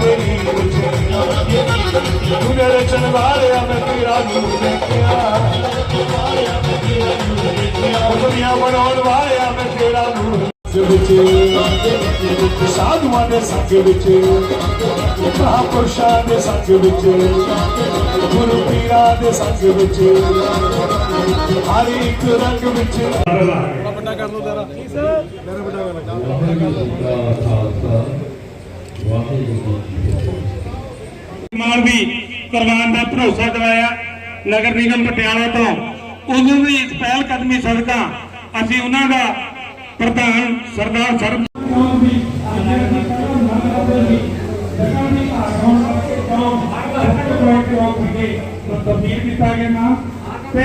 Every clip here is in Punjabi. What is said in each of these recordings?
ਤੇਰੀ ਤੂੰ ਮੇਰੇ ਚਲਵਾਰਿਆ ਮੈਂ ਤੇਰਾ ਨੂਰ ਦੇਖਿਆ ਦੁਨੀਆ ਬਣਾਉਣ ਵਾਲਿਆ ਮੈਂ ਤੇਰਾ ਨੂਰ ਵਿੱਚ ਸਾਧੂਆਂ ਦੇ ਸੰਗ ਵਿੱਚ ਮਹਾਂਪੁਰਸ਼ਾਂ ਦੇ ਸੰਗ ਵਿੱਚ ਗੁਰੂ ਪੀਰਾਂ ਦੇ ਸੰਗ ਵਿੱਚ ਹਰ ਇੱਕ ਰੰਗ ਵਿੱਚ ਮਾਨ ਵੀ ਕਰਵਾਉਣ ਦਾ ਭਰੋਸਾ ਦਿਵਾਇਆ ਨਗਰ ਨਿਗਮ ਪਟਿਆਲਾ ਤੋਂ। ਉਹਨਾਂ ਦੀ ਇਸ ਪਹਿਲ ਕਦਮੀ ਸਦਕਾ ਅਸੀਂ ਉਹਨਾਂ ਦਾ ਪ੍ਰਧਾਨ ਸਰਦਾਰ ਸਰਬ ਤਬਦੀਲ ਕੀਤਾ ਗਿਆ ਨਾਮ ਤੇ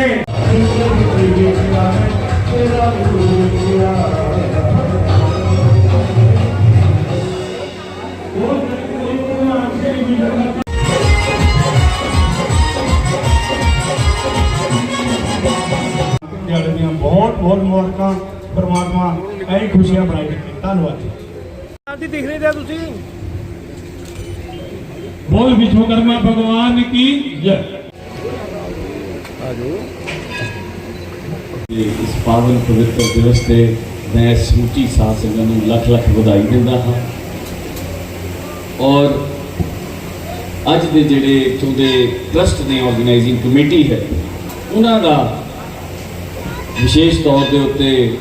ਦਿਹਾੜੇ ਬਹੁਤ ਮੁਬਾਰਕਾਂ ਪਰਮਾਤਮਾ ਐਂ ਖੁਸ਼ੀਆਂ ਬਣਾਈ ਰੱਖੇ। ਧੰਨਵਾਦ ਜੀ। ਆਂਟੀ ਦਿਖ ਰਿਹਾ ਤੁਸੀਂ? ਬੋਲ ਵਿਸ਼ਵਕਰਮਾ ਭਗਵਾਨ ਕੀ ਜੈ। ਤੇ ਇਸ ਪਾਵਨ ਪਵਿੱਤਰ ਦਿਵਸ ਤੇ ਮੈਂ ਸਮੁੱਚੀ ਸਾਧ ਸੰਗਤ ਨੂੰ ਲੱਖ ਲੱਖ ਵਧਾਈ ਦਿੰਦਾ ਹਾਂ। ਔਰ ਅੱਜ ਦੇ ਜਿਹੜੇ ਇੱਥੋਂ ਦੇ ਟਰਸਟ ਨੇ ਆਰਗੇਨਾਈਜ਼ਿੰਗ ਕਮੇਟੀ ਹੈ ਉਹਨਾਂ ਦਾ ਵਿਸ਼ੇਸ਼ ਤੌਰ ਦੇ ਉੱਤੇ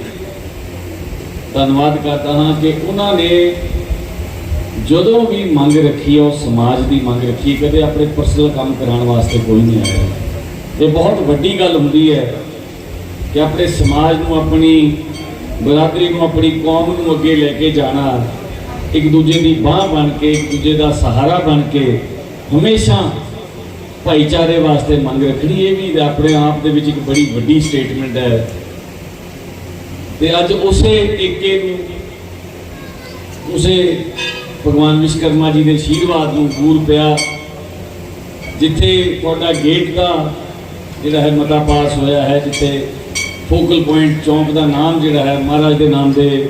ਧੰਨਵਾਦ ਕਰਦਾ ਹਾਂ ਕਿ ਉਹਨਾਂ ਨੇ ਜਦੋਂ ਵੀ ਮੰਗ ਰੱਖੀ ਹੈ ਉਹ ਸਮਾਜ ਦੀ ਮੰਗ ਰੱਖੀ ਕਦੇ ਆਪਣੇ ਪਰਸਨਲ ਕੰਮ ਕਰਾਉਣ ਵਾਸਤੇ ਕੋਈ ਨਹੀਂ ਆਇਆ। ਇਹ ਬਹੁਤ ਵੱਡੀ ਗੱਲ ਹੁੰਦੀ ਹੈ ਕਿ ਆਪਣੇ ਸਮਾਜ ਨੂੰ, ਆਪਣੀ ਬਰਾਦਰੀ ਨੂੰ, ਆਪਣੀ ਕੌਮ ਨੂੰ ਅੱਗੇ ਲੈ ਕੇ ਜਾਣਾ, ਇੱਕ ਦੂਜੇ ਦੀ ਬਾਹ ਬਣ ਕੇ, ਇੱਕ ਦੂਜੇ ਦਾ ਸਹਾਰਾ ਬਣ ਕੇ ਹਮੇਸ਼ਾ ਭਾਈਚਾਰੇ ਵਾਸਤੇ ਮੰਗ ਰੱਖਣੀ। ਇਹ ਵੀ ਆਪਣੇ ਆਪ ਦੇ ਵਿੱਚ ਇੱਕ ਬੜੀ ਵੱਡੀ ਸਟੇਟਮੈਂਟ ਹੈ। ਤੇ ਅੱਜ ਉਸੇ ਏਕੇ ਨੂੰ, ਉਸੇ ਭਗਵਾਨ ਵਿਸ਼ਕਰਮਾ ਜੀ ਦੇ ਆਸ਼ੀਰਵਾਦ ਨੂੰ ਦੂਰ ਪਿਆ, ਜਿੱਥੇ ਤੁਹਾਡਾ ਗੇਟ ਦਾ ਜਿਹੜਾ ਹੈ ਮਤਾ ਪਾਸ ਹੋਇਆ ਹੈ, ਜਿੱਥੇ ਫੋਕਲ ਪੁਆਇੰਟ ਚੌਂਕ ਦਾ ਨਾਮ ਜਿਹੜਾ ਹੈ, ਮਹਾਰਾਜ ਦੇ ਨਾਮ ਦੇ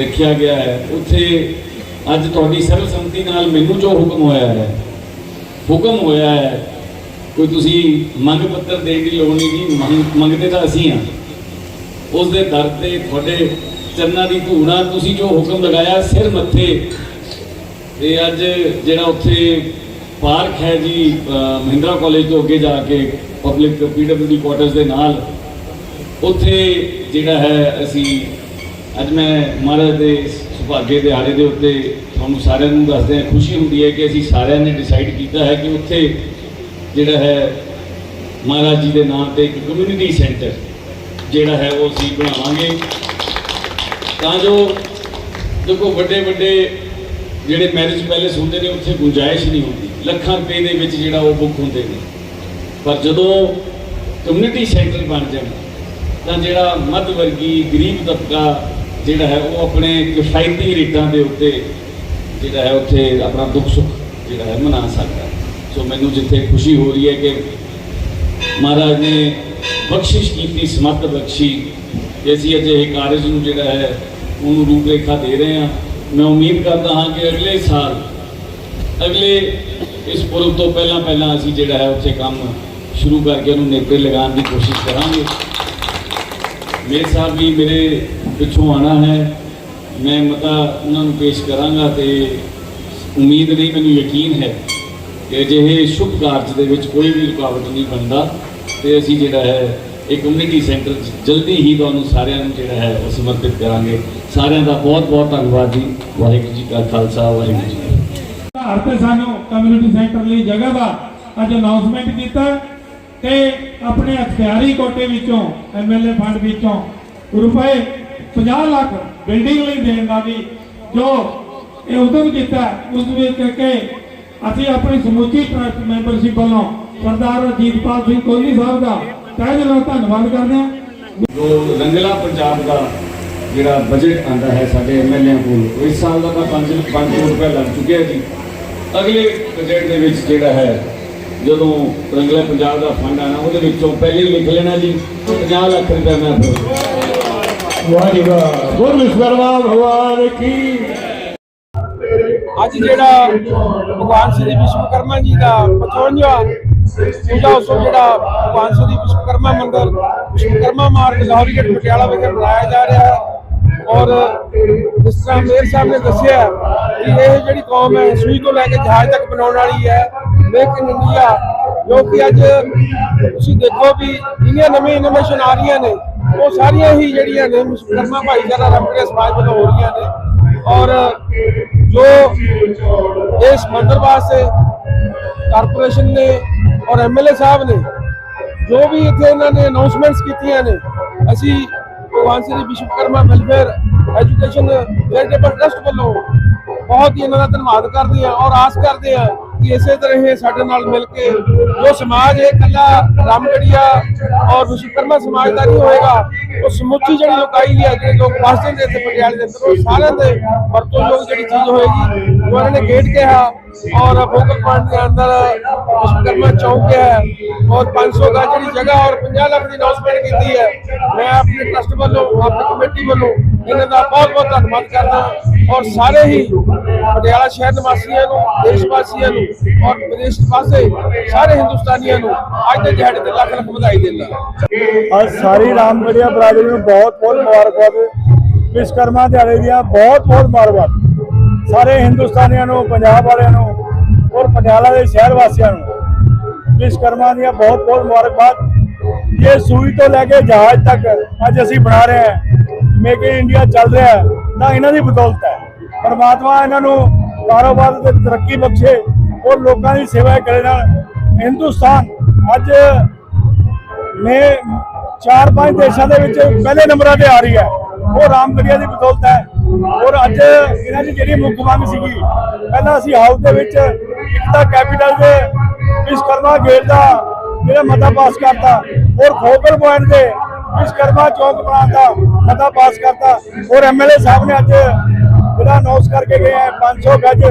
ਰੱਖਿਆ ਗਿਆ ਹੈ, ਉੱਥੇ ਅੱਜ ਤੁਹਾਡੀ ਸਰਵਸੰਮਤੀ ਨਾਲ ਮੈਨੂੰ ਜੋ ਹੁਕਮ ਹੋਇਆ ਹੈ ਹੁਕਮ ਹੋਇਆ ਹੈ ਕੋਈ ਤੁਸੀਂ ਮੰਗ ਪੱਤਰ ਦੇਣ ਦੀ ਲੋੜ ਨਹੀਂ ਜੀ, ਮੰਗ- ਮੰਗਦੇ ਤਾਂ ਅਸੀਂ ਹਾਂ। ਉਸ ਦੇ ਦਰ ਤੇ ਤੁਹਾਡੇ ਚਰਨਾਂ ਦੀ ਧੂਣਾ ਤੁਸੀਂ ਜੋ ਹੁਕਮ ਲਗਾਇਆ, ਸਿਰ ਮੱਥੇ। ਤੇ ਅੱਜ ਜਿਹੜਾ ਉੱਥੇ ਪਾਰਕ ਹੈ ਜੀ ਮਹਿੰਦਰਾ ਕਾਲਜ ਤੋਂ ਅੱਗੇ ਜਾ ਕੇ ਪਬਲਿਕ ਪੀਡਬਲਯੂਡੀ ਕੁਆਟਰਸ ਦੇ ਨਾਲ, ਉੱਥੇ ਜਿਹੜਾ ਹੈ ਅਸੀਂ ਅੱਜ ਮੈਂ ਮਹਾਰਾਜ ਦੇ ਸੁਭਾਗੇ ਦਿਹਾੜੇ ਦੇ ਉੱਤੇ ਤੁਹਾਨੂੰ ਸਾਰਿਆਂ ਨੂੰ ਦੱਸਦੇ ਹਾਂ ਖੁਸ਼ੀ ਹੁੰਦੀ ਹੈ ਕਿ ਅਸੀਂ ਸਾਰਿਆਂ ਨੇ ਡਿਸਾਈਡ ਕੀਤਾ ਹੈ ਕਿ ਉੱਥੇ ਜਿਹੜਾ ਹੈ ਮਹਾਰਾਜ ਜੀ ਦੇ ਨਾਮ ਤੇ ਇੱਕ ਕਮਿਊਨਿਟੀ ਸੈਂਟਰ ਜਿਹੜਾ ਹੈ ਉਹ ਅਸੀਂ ਬਣਾਵਾਂਗੇ। ਤਾਂ ਜੋ ਦੇਖੋ ਵੱਡੇ ਵੱਡੇ ਜਿਹੜੇ ਮੈਰਿਜ ਪੈਲੇਸ ਹੁੰਦੇ ਨੇ, ਉੱਥੇ ਗੁੰਜਾਇਸ਼ ਨਹੀਂ ਹੁੰਦੀ। ਲੱਖਾਂ ਰੁਪਏ ਦੇ ਵਿੱਚ ਜਿਹੜਾ ਉਹ ਬੁੱਕ ਹੁੰਦੇ ਨੇ। ਪਰ ਜਦੋਂ ਕਮਿਊਨਿਟੀ ਸੈਂਟਰ ਬਣ ਜਾਣ, ਤਾਂ ਜਿਹੜਾ ਮੱਧ ਵਰਗੀ ਗਰੀਬ ਤਬਕਾ ਜਿਹੜਾ ਹੈ ਉਹ ਆਪਣੇ ਕਿਫਾਇਤੀ ਰੇਟਾਂ ਦੇ ਉੱਤੇ ਜਿਹੜਾ ਹੈ ਉੱਥੇ ਆਪਣਾ ਦੁੱਖ ਸੁੱਖ ਜਿਹੜਾ ਹੈ ਮਨਾ ਸਕਦਾ ਸੋ ਮੈਨੂੰ ਜਿੱਥੇ ਖੁਸ਼ੀ ਹੋ ਰਹੀ ਹੈ ਕਿ ਮਹਾਰਾਜ ਨੇ ਬਖਸ਼ਿਸ਼ ਕੀਤੀ, ਸਮੱਤ ਬਖਸ਼ੀ ਕਿ ਅਸੀਂ ਅਜਿਹੇ ਕਾਰਜ ਨੂੰ ਜਿਹੜਾ ਹੈ ਉਹਨੂੰ ਰੂਪਰੇਖਾ ਦੇ ਰਹੇ ਹਾਂ। ਮੈਂ ਉਮੀਦ ਕਰਦਾ ਹਾਂ ਕਿ ਅਗਲੇ ਸਾਲ, ਅਗਲੇ ਇਸ ਪੁਰਬ ਤੋਂ ਪਹਿਲਾਂ ਪਹਿਲਾਂ ਅਸੀਂ ਜਿਹੜਾ ਹੈ ਉੱਥੇ ਕੰਮ ਸ਼ੁਰੂ ਕਰਕੇ ਉਹਨੂੰ ਨੇਪਰੇ ਲਗਾਉਣ ਦੀ ਕੋਸ਼ਿਸ਼ ਕਰਾਂਗੇ। ਮੇਰੇ ਸਾਹਿਬ ਵੀ ਮੇਰੇ ਪਿੱਛੋਂ ਆਣਾ ਹੈ। ਮੈਂ ਮਤਾ ਉਹਨਾਂ ਨੂੰ ਪੇਸ਼ ਕਰਾਂਗਾ ਤੇ ਉਮੀਦ ਨਹੀਂ, ਮੈਨੂੰ ਯਕੀਨ ਹੈ ਕਿ ਅਜਿਹੇ ਸ਼ੁਭ ਕਾਰਜ ਦੇ ਵਿੱਚ ਕੋਈ ਵੀ ਰੁਕਾਵਟ ਨਹੀਂ ਬਣਦਾ ਤੇ ਅਸੀਂ ਜਿਹੜਾ ਹੈ, ਇਹ ਕਮਿਊਨਿਟੀ ਸੈਂਟਰ ਜਲਦੀ ਹੀ ਤੁਹਾਨੂੰ ਸਾਰਿਆਂ ਨੂੰ ਜਿਹੜਾ ਹੈ, ਉਹ ਸਮਰਪਿਤ ਕਰਾਂਗੇ। ਸਾਰਿਆਂ ਦਾ ਬਹੁਤ ਬਹੁਤ ਧੰਨਵਾਦ ਜੀ। ਵਾਹਿਗੁਰੂ ਜੀ ਕਾ ਖਾਲਸਾ, ਵਾਹਿਗੁਰੂ ਜੀ ਘਰ ਤੇ ਸਾਨੂੰ ਕਮਿਊਨਿਟੀ ਸੈਂਟਰ ਲਈ ਜਗ੍ਹਾ ਦਾ ਅੱਜ ਅਨਾਉਂਸਮੈਂਟ ਕੀਤਾ ਤੇ ਆਪਣੇ ਅਖਤਿਆਰੀ ਕੋਟੇ ਵਿੱਚੋਂ ਐਮਐਲਏ ਫੰਡ ਵਿੱਚੋਂ ਰੁਪਏ 50 ਲੱਖ ਬਿਲਡਿੰਗ ਲਈ ਦੇਣ ਦਾ ਵੀ ਜੋ ਇਹ ਉਦਮ ਕੀਤਾ ਉਸ ਵਿੱਚ ਕਿ ਅਸੀਂ ਆਪਣੀ ਸਮੁੱਚੀ ਟਰਸਟ ਮੈਂਬਰਸ਼ਿਪ ਵੱਲੋਂ ਸਰਦਾਰ ਅਜੀਤਪਾਲ ਸਿੰਘ ਕੋਹਲੀ ਸਾਹਿਬ ਦਾ ਤਹਿ ਦਿਲੋਂ ਧੰਨਵਾਦ ਕਰਦੇ ਹਾਂ। ਜੋ ਰੰਗਲਾ ਪੰਜਾਬ ਦਾ ਜਿਹੜਾ ਬਜਟ ਆਂਦਾ ਹੈ ਸਾਡੇ ਐਮਐਲਏ ਕੋਲ, ਇਸ ਸਾਲ ਦਾ ਤਾਂ 5 ਕਰੋੜ ਰੁਪਏ ਲੱਗ ਚੁੱਕਿਆ ਜੀ। ਅਗਲੇ ਬਜਟ ਦੇ ਵਿੱਚ ਜਿਹੜਾ ਹੈ, ਜਦੋਂ ਰੰਗਲਾ ਪੰਜਾਬ ਦਾ ਫੰਡ ਆਣਾ ਉਹਦੇ ਵਿੱਚੋਂ ਪਹਿਲੇ ਲਿਖ ਲੈਣਾ ਜੀ 50 ਲੱਖ ਰੁਪਏ ਮੈਂ ਅੱਜ ਜਿਹੜਾ ਭਗਵਾਨ ਸ੍ਰੀ ਵਿਸ਼ਵਕਰਮਾ ਜੀ ਦਾ 55ਵਾਂ ਪੂਜਾ ਉਤਸਵ ਜਿਹੜਾ ਭਗਵਾਨ ਸ੍ਰੀ ਵਿਸ਼ਵਕਰਮਾ ਮੰਦਿਰ, ਵਿਸ਼ਵਕਰਮਾ ਮਾਰਗ ਲਾਹੌਰੀ ਪਟਿਆਲਾ ਵਿਖੇ ਬਣਾਇਆ ਜਾ ਰਿਹਾ ਹੈ। ਔਰ ਜਿਸ ਤਰ੍ਹਾਂ ਮੇਰ ਸਾਹਿਬ ਨੇ ਦੱਸਿਆ ਕਿ ਇਹ ਜਿਹੜੀ ਕੌਮ ਹੈ, ਸੂਈ ਤੋਂ ਲੈ ਕੇ ਜਹਾਜ਼ ਤੱਕ ਬਣਾਉਣ ਵਾਲੀ ਹੈ। ਮੇਕ ਇਨ ਇੰਡੀਆ ਜੋ ਕਿ ਅੱਜ ਤੁਸੀਂ ਦੇਖੋ ਵੀ ਜਿਹੜੀਆਂ ਨਵੀਂ ਇਨੋਵੇਸ਼ਨ ਆ ਰਹੀਆਂ ਨੇ, ਉਹ ਸਾਰੀਆਂ ਹੀ ਜਿਹੜੀਆਂ ਨੇ ਵਿਸ਼ਵਕਰਮਾ ਭਾਈਚਾਰਾ ਰਮਕੜੇ ਸਮਾਜ ਵੱਲੋਂ ਹੋ ਰਹੀਆਂ ਨੇ। ਔਰ ਜੋ ਇਸ ਮੰਦਰ ਵਾਸਤੇ ਕਾਰਪੋਰੇਸ਼ਨ ਨੇ ਔਰ ਐਮਐਲਏ ਸਾਹਿਬ ਨੇ, ਜੋ ਵੀ ਇੱਥੇ ਇਹਨਾਂ ਨੇ ਅਨਾਉਂਸਮੈਂਟਸ ਕੀਤੀਆਂ ਨੇ, ਅਸੀਂ Bhagwan Shri Vishwakarma welfare education charitable trust ਵੱਲੋਂ ਬਹੁਤ ਹੀ ਇਹਨਾਂ ਦਾ ਧੰਨਵਾਦ ਕਰਦੇ ਹਾਂ ਔਰ ਆਸ ਕਰਦੇ ਹਾਂ ਕਿ ਇਸੇ ਤਰ੍ਹਾਂ ਇਹ ਸਾਡੇ ਨਾਲ ਮਿਲ ਕੇ ਜੋ ਸਮਾਜ ਹੈ ਇਕੱਲਾ ਰਾਮਗੜੀਆ ਔਰ ਵਿਸ਼ਵਕਰਮਾ ਸਮਾਜ ਦਾ ਨਹੀਂ ਹੋਏਗਾ, ਉਹ ਸਮੁੱਚੀ ਜਿਹੜੀ ਲੋਕਾਈ ਹੈ ਜਿਹੜੇ ਲੋਕ ਵਸਦੇ ਨੇ ਇੱਥੇ ਪਟਿਆਲੇ ਦੇ ਅੰਦਰ, ਉਹ ਸਾਰਿਆਂ ਦੇ ਵਰਤੋਂਯੋਗ ਜਿਹੜੀ ਚੀਜ਼ ਹੋਏਗੀ, ਜੋ ਨੇ ਗੇਟ ਕਿਹਾ ਔਰ ਫੋਕਲ ਪੁਆਇੰਟ ਦੇ ਅੰਦਰ ਵਿਸ਼ਵਕਰਮਾ ਚੌਕ ਹੈ ਔਰ 500 ਦਾ ਜਿਹੜੀ ਜਗ੍ਹਾ ਔਰ 50 ਲੱਖ ਦੀ ਅਨਾਉਂਸਮੈਂਟ ਕੀਤੀ ਹੈ। ਮੈਂ ਆਪਣੇ ਟਰਸਟ ਵੱਲੋਂ, ਆਪਣੀ ਕਮੇਟੀ ਵੱਲੋਂ ਇਹਨਾਂ ਦਾ ਬਹੁਤ ਬਹੁਤ ਧੰਨਵਾਦ ਕਰਦਾ ਔਰ ਸਾਰੇ ਹੀ ਪਟਿਆਲਾ ਸ਼ਹਿਰ ਨਿਵਾਸੀਆਂ ਨੂੰ ਦੇਸ਼ ਵਾਸੀਆਂ ਨੂੰ ਔਰ ਵਿਦੇਸ਼ ਵਾਸਤੇ ਸਾਰੇ ਹਿੰਦੁਸਤਾਨੀਆਂ ਨੂੰ ਅੱਜ ਦੇ ਦਿਹਾੜੇ ਤੇ ਲੱਖ ਲੱਖ ਵਧਾਈ ਦਿੰਦਾ ਅੱਜ ਸਾਰੀ ਰਾਮਗੜੀਆ ਬਰਾਦਰੀ ਨੂੰ ਬਹੁਤ ਬਹੁਤ ਮੁਬਾਰਕਬਾਦ। ਵਿਸ਼ਕਰਮਾ ਦਿਹਾੜੇ ਦੀਆਂ ਬਹੁਤ ਬਹੁਤ ਮੁਬਾਰਕਬਾਦ। ਸਾਰੇ ਹਿੰਦੁਸਤਾਨੀਆਂ ਨੂੰ, ਪੰਜਾਬ ਵਾਲਿਆਂ ਨੂੰ ਔਰ ਪਟਿਆਲਾ ਦੇ ਸ਼ਹਿਰ ਵਾਸੀਆਂ ਨੂੰ ਵਿਸ਼ਕਰਮਾ ਦੀਆਂ ਬਹੁਤ ਬਹੁਤ ਮੁਬਾਰਕਬਾਦ। ਇਹ ਸੂਈ ਤੋਂ ਲੈ ਕੇ ਜਹਾਜ਼ ਤੱਕ ਅੱਜ ਅਸੀਂ ਬਣਾ ਰਹੇ ਹਾਂ। ਮੇਕ ਇਨ ਇੰਡੀਆ ਚੱਲ ਰਿਹਾ ਹੈ, ਤਾਂ ਇਹਨਾਂ ਦੀ ਬਦੌਲਤ ਹੈ। ਪਰਮਾਤਮਾ ਇਹਨਾਂ ਨੂੰ ਕਾਰੋਬਾਰ ਤੇ ਤਰੱਕੀ ਬਖਸ਼ੇ ਔਰ ਲੋਕਾਂ ਦੀ ਸੇਵਾ ਕਰੇ ਨਾਲ। ਹਿੰਦੁਸਤਾਨ ਅੱਜ ਨੇ ਚਾਰ ਪੰਜ ਦੇਸ਼ਾਂ ਦੇ ਵਿੱਚ ਪਹਿਲੇ ਨੰਬਰਾਂ ਤੇ ਆ ਰਹੀ ਹੈ। ਉਹ ਰਾਮਗੜੀਆ ਦੀ ਬਦੌਲਤ ਹੈ। ਔਰ ਅੱਜ ਇਹਨਾਂ ਦੀ ਜਿਹੜੀ ਮੁੱਖ ਮੰਗ ਸੀਗੀ, ਪਹਿਲਾਂ ਅਸੀਂ ਹਾਊਸ ਦੇ ਵਿੱਚ ਇੱਕ ਤਾਂ ਕੈਪੀਟਲ ਦੇ ਵਿਸ਼ਕਰਮਾ ਗੇਟ ਦਾ ਜਿਹੜਾ ਮਤਾ ਪਾਸ ਕਰਤਾ, ਔਰ ਫੋਕਲ ਪੁਆਇੰਟ ਦੇ ਵਿਸ਼ਕਰਮਾ ਚੌਂਕ ਬਣਾਉਣ ਦਾ ਮਤਾ ਪਾਸ ਕਰਤਾ ਔਰ ਐਮਐਲਏ ਸਾਹਿਬ ਨੇ ਅੱਜ ਜਿਹੜਾ ਅਨਾਉਂਸ ਕਰਕੇ ਗਏ ਹੈ 500 ਗੱਜ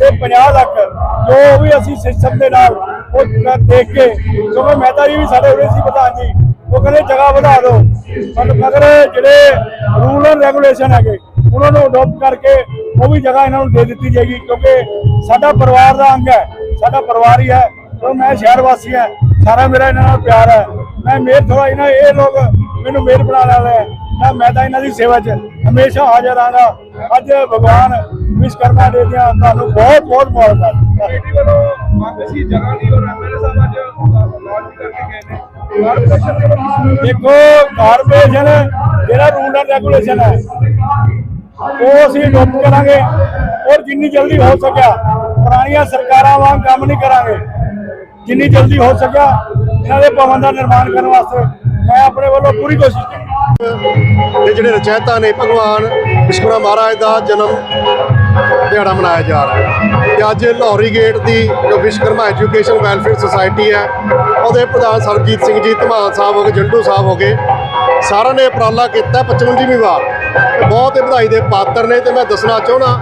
ਤੇ 50 ਲੱਖ, ਜੋ ਵੀ ਅਸੀਂ ਸਿਸਟਮ ਦੇ ਨਾਲ ਉਹ ਦੇਖ ਕੇ, ਕਿਉਂਕਿ ਮਹਿਤਾ ਜੀ ਵੀ ਸਾਡੇ ਉਰੇ ਸੀ ਪ੍ਰਧਾਨ ਜੀ, ਉਹ ਕਹਿੰਦੇ ਜਗ੍ਹਾ ਵਧਾ ਦਿਓ। ਪਰ ਮਗਰ ਜਿਹੜੇ ਰੂਲ ਐਂਡ ਰੈਗੂਲੇਸ਼ਨ ਹੈਗੇ, ਉਹਨਾਂ ਨੂੰ ਅਡਾਪਟ ਕਰਕੇ ਉਹ ਵੀ ਜਗ੍ਹਾ ਇਹਨਾਂ ਨੂੰ ਦੇ ਦਿੱਤੀ ਜਾਏਗੀ, ਕਿਉਂਕਿ ਸਾਡਾ ਪਰਿਵਾਰ ਦਾ ਅੰਗ ਹੈ, ਸਾਡਾ ਪਰਿਵਾਰ ਹੀ ਹੈ। ਉਹ ਮੈਂ ਸ਼ਹਿਰ ਵਾਸੀ ਹਾਂ, ਸਾਰਾ ਮੇਰਾ ਇਹਨਾਂ ਨਾਲ ਪਿਆਰ ਹੈ। ਮੈਂ ਮੇਰ ਥੋੜਾ ਇਹਨਾਂ, ਇਹ ਲੋਕ ਮੈਨੂੰ ਮੇਰ ਬਣਾ ਲਿਆ ਹੈ ਤਾਂ ਮੈਂ ਤਾਂ ਇਹਨਾਂ ਦੀ ਸੇਵਾ 'ਚ ਹਮੇਸ਼ਾ ਹਾਜ਼ਰ ਆਂਗਾ ਅੱਜ ਭਗਵਾਨ ਵਿਸ਼ਕਰਮਾ ਦੇ ਦੀਆਂ ਤੁਹਾਨੂੰ ਬਹੁਤ ਬਹੁਤ ਮੁਬਾਰਕਾਂ। ਕਮੇਟੀ ਵੱਲੋਂ ਮੰਗ ਸੀ ਜਗ੍ਹਾ ਦੀ ਔਰ ਐਮਐਲਏ ਸਾਹਿਬ ਅੱਜ ਲਾਂਚ ਕਰਕੇ ਗਏ ਨੇ। ਕਾਰਪੋਰੇਸ਼ਨ ਦੇ ਵੱਲੋਂ ਦੇਖੋ ਕਾਰਪੋਰੇਸ਼ਨ ਜਿਹੜਾ ਰੂਲ ਐਂਡ ਰੈਗੂਲੇਸ਼ਨ ਹੈ ਉਹ ਅਸੀਂ ਅਡਾਪਟ ਕਰਾਂਗੇ ਔਰ ਜਿੰਨੀ ਜਲਦੀ ਹੋ ਸਕਿਆ ਪੁਰਾਣੀਆਂ ਸਰਕਾਰਾਂ ਵਾਂਗ ਕੰਮ ਨਹੀਂ ਕਰਾਂਗੇ। ਜਿੰਨੀ ਜਲਦੀ ਹੋ ਸਕਿਆ ਇਹਨਾਂ ਦੇ ਭਵਨ ਦਾ ਨਿਰਮਾਣ ਕਰਨ ਵਾਸਤੇ ਮੈਂ ਆਪਣੇ ਵੱਲੋਂ ਪੂਰੀ ਕੋਸ਼ਿਸ਼ ਕਰਾਂਗਾ। ਇਹ ਜਿਹੜੇ ਰਚੈਤਾ ਨੇ ਭਗਵਾਨ ਵਿਸ਼ਵਕਰਮਾ ਮਹਾਰਾਜ ਦਾ ਜਨਮ ਦਿਹਾੜਾ ਮਨਾਇਆ ਜਾ ਰਿਹਾ ਹੈ। ਤੇ ਅੱਜ ਲਾਹੌਰੀ ਗੇਟ ਦੀ ਜੋ ਵਿਸ਼ਵਕਰਮਾ ਐਜੂਕੇਸ਼ਨ ਵੈਲਫੇਅਰ ਸੁਸਾਇਟੀ ਹੈ, ਉਹਦੇ ਪ੍ਰਧਾਨ ਸਰਬਜੀਤ ਸਿੰਘ ਜੀ ਧਮਾਨ ਸਾਹਿਬ ਹੋ ਗਏ, ਜੰਡੂ ਸਾਹਿਬ ਹੋ ਗਏ, ਸਾਰਿਆਂ ਨੇ ਉਪਰਾਲਾ ਕੀਤਾ 55ਵੀਂ ਵਾਰ। ਬਹੁਤ ਹੀ ਵਧਾਈ ਦੇ ਪਾਤਰ ਨੇ ਤੇ ਮੈਂ ਦੱਸਣਾ ਚਾਹੁੰਦਾ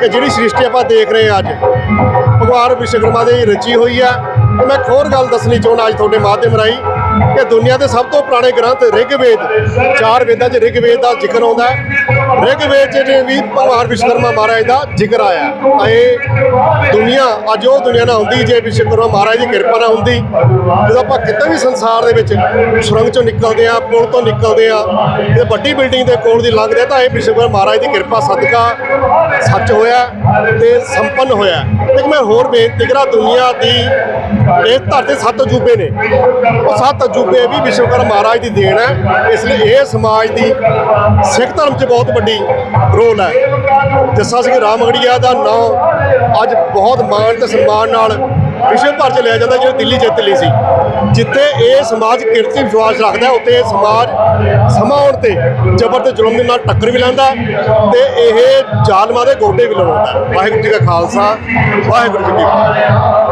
ਕਿ ਜਿਹੜੀ ਸ੍ਰਿਸ਼ਟੀ ਆਪਾਂ ਦੇਖ ਰਹੇ ਹਾਂ ਅੱਜ, ਭਗਵਾਨ ਵਿਸ਼ਵਕਰਮਾ ਦੀ ਰਚੀ ਹੋਈ ਹੈ। ਤੇ ਮੈਂ ਇੱਕ ਹੋਰ ਗੱਲ ਦੱਸਣੀ ਚਾਹੁੰਦਾ ਅੱਜ ਤੁਹਾਡੇ ਮਾਧਿਅਮ ਰਾਹੀਂ ਕਿ ਦੁਨੀਆ ਦੇ ਸਭ ਤੋਂ ਪੁਰਾਣੇ ਗ੍ਰੰਥ ਰਿਗਵੇਦ, ਚਾਰ ਵੇਦਾਂ 'ਚ ਰਿਗਵੇਦ ਦਾ ਜ਼ਿਕਰ ਆਉਂਦਾ ਹੈ। ਰਿਗਵੇਦ 'ਚ ਜੇ ਵੀ ਭਗਵਾਨ ਵਿਸ਼ਵਕਰਮਾ ਮਹਾਰਾਜ ਦਾ ਜ਼ਿਕਰ ਆਇਆ ਇਹ ਦੁਨੀਆ, ਅੱਜ ਉਹ ਦੁਨੀਆ ਨਾ ਹੁੰਦੀ, ਜੇ ਵਿਸ਼ਵਕਰਮਾ ਮਹਾਰਾਜ ਦੀ ਕਿਰਪਾ ਨਾ ਹੁੰਦੀ, ਜਦੋਂ ਆਪਾਂ ਕਿਤੇ ਵੀ ਸੰਸਾਰ ਦੇ ਵਿੱਚ ਸੁਰੰਗ 'ਚੋਂ ਨਿਕਲਦੇ ਆ ਪੁਲ ਤੋਂ ਨਿਕਲਦੇ ਆ ਤੇ ਵੱਡੀ ਬਿਲਡਿੰਗ ਦੇ ਕੋਲ ਦੀ ਲੰਘਦੇ ਤਾਂ ਇਹ ਵਿਸ਼ਵਕਰਮਾ ਮਹਾਰਾਜ ਦੀ ਕਿਰਪਾ ਸਦਕਾ ਸੱਚ ਹੋਇਆ ਤੇ ਸੰਪੰਨ ਹੋਇਆ ਤੇ ਮੈਂ ਹੋਰ ਬੇਨਤੀ ਕਰਾਂ, ਦੁਨੀਆ ਦੀ ਇਹ ਧਰਤੀ ਸੱਤ ਅਜੂਬੇ ਨੇ। ਉਹ ਸੱਤ ਅਜੂਬੇ ਵੀ ਵਿਸ਼ਵਕਰਮਾ ਮਹਾਰਾਜ ਦੀ ਦੇਣ ਹੈ। ਇਸ ਲਈ ਇਹ ਸਮਾਜ ਦੀ ਸਿੱਖ ਧਰਮ 'ਚ ਬਹੁਤ ਵੱਡੀ ਰੋਲ ਹੈ। ਜੱਸਾ ਸਿੰਘ ਰਾਮਗੜੀਆ ਦਾ ਨਾਂ ਅੱਜ ਬਹੁਤ ਮਾਣ ਤੇ ਸਨਮਾਨ ਨਾਲ ਵਿਸ਼ਵ ਭਰ 'ਚ ਲਿਆ ਜਾਂਦਾ ਜਿਹੜਾ ਦਿੱਲੀ ਜਿੱਤ ਲਈ ਸੀ। ਜਿੱਥੇ ਇਹ ਸਮਾਜ ਕਿਰਤੀ ਵਿਸ਼ਵਾਸ ਰੱਖਦਾ ਹੈ, ਉੱਥੇ ਇਹ ਸਮਾਜ ਸਮਾਂ ਆਉਣ ਤੇ ਜ਼ਬਰ ਤੇ ਜ਼ੁਲਮ ਦੇ ਨਾਲ ਟੱਕਰ ਵੀ ਲੈਂਦਾ ਤੇ ਇਹ ਜ਼ਾਲਮਾਂ ਦੇ ਗੋਡੇ ਵੀ ਲਵਾਉਂਦਾ ਵਾਹਿਗੁਰੂ ਜੀ ਕਾ ਖਾਲਸਾ ਵਾਹਿਗੁਰੂ ਜੀ ਕੀ ਫਤਿਹ।